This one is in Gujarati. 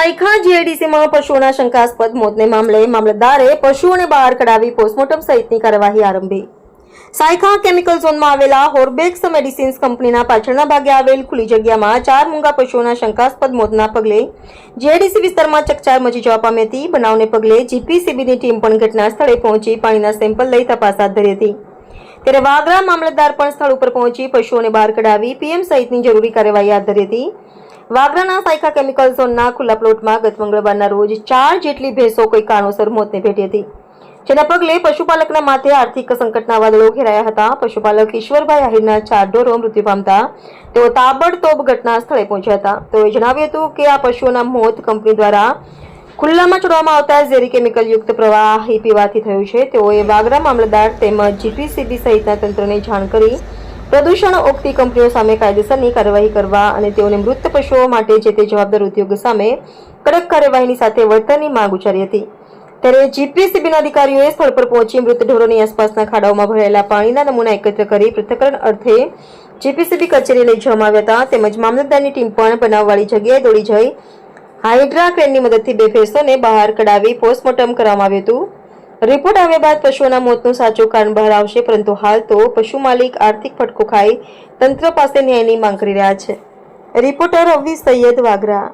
સાયખા જીઆઈડીસીમાં પશુઓના શંકાસ્પદ મોતને મામલે મામલતદારે પશુઓને બહાર કઢાવી પોસ્ટમોર્ટમ સહિતની કાર્યવાહી આરંભી. સાયખા કેમિકલ ઝોનમાં આવેલા હોર્બેક્સ મેડિસિન્સ કંપનીના પાછળના ભાગે આવેલ ખુલ્લી જગ્યામાં ચાર મૂંગા પશુઓના શંકાસ્પદ મોતના પગલે જેડીસી વિસ્તારમાં ચકચાર મચી જવા પામી હતી બનાવને પગલે જીપીસીબીની ટીમ પણ ઘટના સ્થળે પહોંચી પાણીના સેમ્પલ લઈ તપાસ હાથ ધરી હતી. ત્યારે વાગરા મામલતદાર પણ સ્થળ ઉપર પહોંચી પશુઓને બહાર કઢાવી પીએમ સહિતની જરૂરી કાર્યવાહી હાથ ધરી હતી. વાગરાના સાયકા કેમિકલ ઝોનના ખુલ્લા પ્લોટમાં ગત મંગળવારના રોજ ચાર જેટલી ભેંસો કોઈ કારણોસર મોતને ભેટી હતી. જેના પગલે પશુપાલકના માથે આર્થિક સંકટના વાદળો ઘેરાયા હતા. પશુપાલક ઈશ્વરભાઈ આહિરના ચાર ઢોરો મૃત્યુ પામતા તેઓ તાબડતોબ ઘટના સ્થળે પહોંચ્યા હતા. તેઓએ જણાવ્યું હતું કે આ પશુઓના મોત કંપની દ્વારા ખુલ્લામાં છોડવામાં આવતા ઝેરી કેમિકલ યુક્ત પ્રવાહી પીવાથી થયું છે. તેઓએ વાગરા મામલતદાર તેમજ જીપીસીબી સહિતના તંત્રને જાણ કરી પ્રદૂષણ ઓગતી કંપનીઓ સામે કાયદેસરની કાર્યવાહી કરવા અને તેઓને મૃત પશુઓ માટે જે તે જવાબદાર ઉદ્યોગ સામે કડક કાર્યવાહીની સાથે વળતરની માંગ ઉચ્ચારી હતી. ત્યારે જીપીસીબીના અધિકારીઓએ સ્થળ પર પહોંચી મૃત ઢોરોની આસપાસના ખાડાઓમાં ભરેલા પાણીના નમૂના એકત્ર કરી પૃથ્થકરણ અર્થે જીપીસીબી કચેરી લઈ જવામાં આવ્યા હતા. તેમજ મામલતદારની ટીમ પણ બનાવવાળી જગ્યાએ દોડી જઈ હાઇડ્રા ક્રેનની મદદથી બે ભેંસોને બહાર કઢાવી પોસ્ટમોર્ટમ કરવામાં આવ્યું હતું. રિપોર્ટ આવ્યા બાદ પશુઓના મોતનું સાચું કારણ બહાર આવશે, પરંતુ હાલ તો પશુ માલિક આર્થિક ફટકો ખાઈ તંત્ર પાસે ન્યાયની માંગ કરી રહ્યા છે. રિપોર્ટર અવી સૈયદ વાગરા.